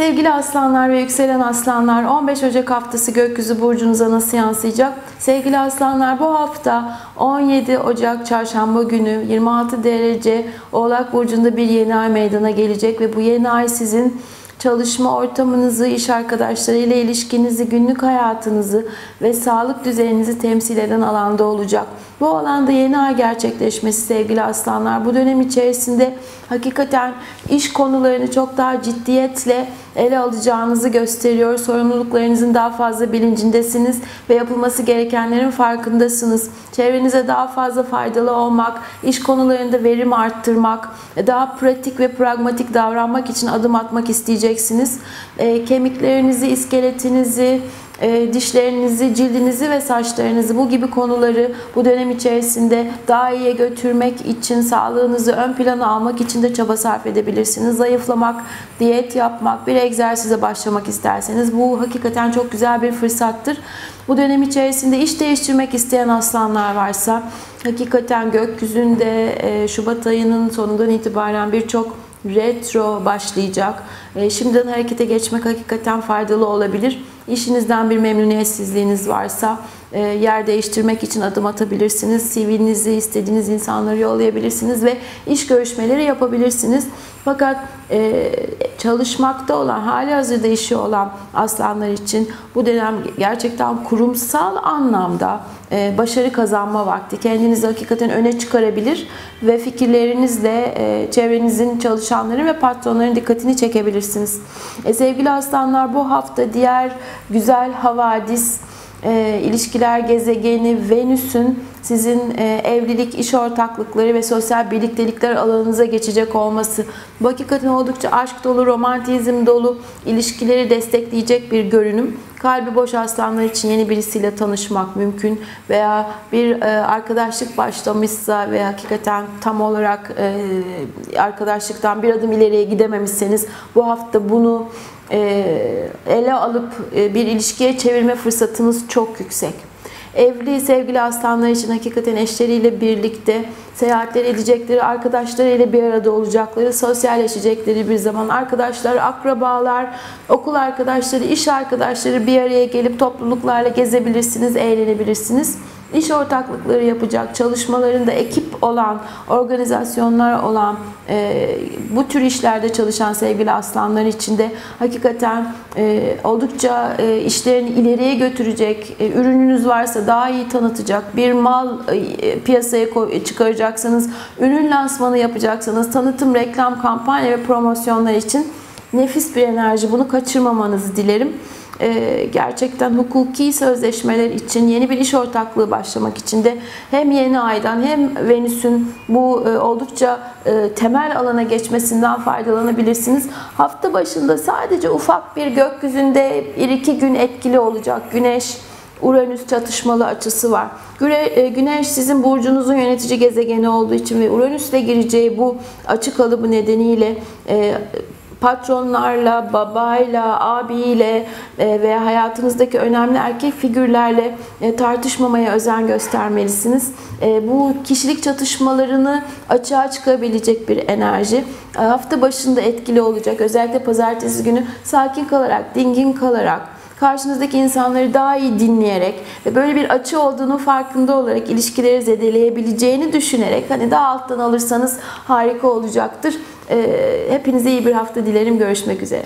Sevgili aslanlar ve yükselen aslanlar 15 Ocak haftası gökyüzü burcunuza nasıl yansıyacak? Sevgili aslanlar bu hafta 17 Ocak çarşamba günü 26 derece Oğlak Burcu'nda bir yeni ay meydana gelecek ve bu yeni ay sizin çalışma ortamınızı, iş arkadaşlarıyla ilişkinizi, günlük hayatınızı ve sağlık düzeninizi temsil eden alanda olacak. Bu alanda yeni ay gerçekleşmesi sevgili aslanlar. Bu dönem içerisinde hakikaten iş konularını çok daha ciddiyetle ele alacağınızı gösteriyor. Sorumluluklarınızın daha fazla bilincindesiniz ve yapılması gerekenlerin farkındasınız. Çevrenize daha fazla faydalı olmak, iş konularında verim arttırmak, daha pratik ve pragmatik davranmak için adım atmak isteyeceksiniz. E, kemiklerinizi, iskeletinizi, e, dişlerinizi, cildinizi ve saçlarınızı bu gibi konuları bu dönem içerisinde daha iyiye götürmek için, sağlığınızı ön plana almak için de çaba sarf edebilirsiniz. Zayıflamak, diyet yapmak, bir egzersize başlamak isterseniz bu hakikaten çok güzel bir fırsattır. Bu dönem içerisinde iş değiştirmek isteyen aslanlar varsa hakikaten gökyüzünde e, Şubat ayının sonundan itibaren birçok retro başlayacak. E, şimdiden harekete geçmek hakikaten faydalı olabilir. İşinizden bir memnuniyetsizliğiniz varsa e, yer değiştirmek için adım atabilirsiniz. CV'nizi istediğiniz insanları yollayabilirsiniz ve iş görüşmeleri yapabilirsiniz. Fakat e, çalışmakta olan, hali hazırda işi olan aslanlar için bu dönem gerçekten kurumsal anlamda e, başarı kazanma vakti. Kendinizi hakikaten öne çıkarabilir ve fikirlerinizle çevrenizin çalışanların ve patronların dikkatini çekebilirsiniz. sevgili aslanlar bu hafta diğer güzel havadis, e, ilişkiler gezegeni Venüs'ün sizin e, evlilik, iş ortaklıkları ve sosyal birliktelikler alanınıza geçecek olması bu hakikaten oldukça aşk dolu, romantizm dolu ilişkileri destekleyecek bir görünüm. Kalbi boş aslanlar için yeni birisiyle tanışmak mümkün veya bir e, arkadaşlık başlamışsa ve hakikaten tam olarak e, arkadaşlıktan bir adım ileriye gidememişseniz bu hafta bunu ele alıp bir ilişkiye çevirme fırsatınız çok yüksek. Evli sevgili aslanlar için hakikaten eşleriyle birlikte seyahatler edecekleri, arkadaşlarıyla bir arada olacakları, sosyalleşecekleri bir zaman. Arkadaşlar, akrabalar, okul arkadaşları, iş arkadaşları bir araya gelip topluluklarla gezebilirsiniz, eğlenebilirsiniz. İş ortaklıkları yapacak, çalışmalarında ekip olan, organizasyonlar olan, e, bu tür işlerde çalışan sevgili aslanlar için de hakikaten e, oldukça e, işlerini ileriye götürecek, e, ürününüz varsa daha iyi tanıtacak, bir mal e, piyasaya çıkaracaksanız, ürün lansmanı yapacaksanız, tanıtım, reklam, kampanya ve promosyonlar için nefis bir enerji. Bunu kaçırmamanızı dilerim. Ee, gerçekten hukuki sözleşmeler için yeni bir iş ortaklığı başlamak için de hem yeni aydan hem Venüs'ün bu e, oldukça e, temel alana geçmesinden faydalanabilirsiniz. Hafta başında sadece ufak bir gökyüzünde 1-2 gün etkili olacak. Güneş Uranüs çatışmalı açısı var. E, güneş sizin burcunuzun yönetici gezegeni olduğu için ve Uranüs'le gireceği bu açık kalıbı nedeniyle patronlarla, babayla, abiyle e, veya hayatınızdaki önemli erkek figürlerle e, tartışmamaya özen göstermelisiniz. E, bu kişilik çatışmalarını açığa çıkabilecek bir enerji. Hafta başında etkili olacak. Özellikle pazartesi günü sakin kalarak, dingin kalarak, karşınızdaki insanları daha iyi dinleyerek ve böyle bir açı olduğunu farkında olarak ilişkileri zedeleyebileceğini düşünerek hani daha alttan alırsanız harika olacaktır. Hepinize iyi bir hafta dilerim. Görüşmek üzere.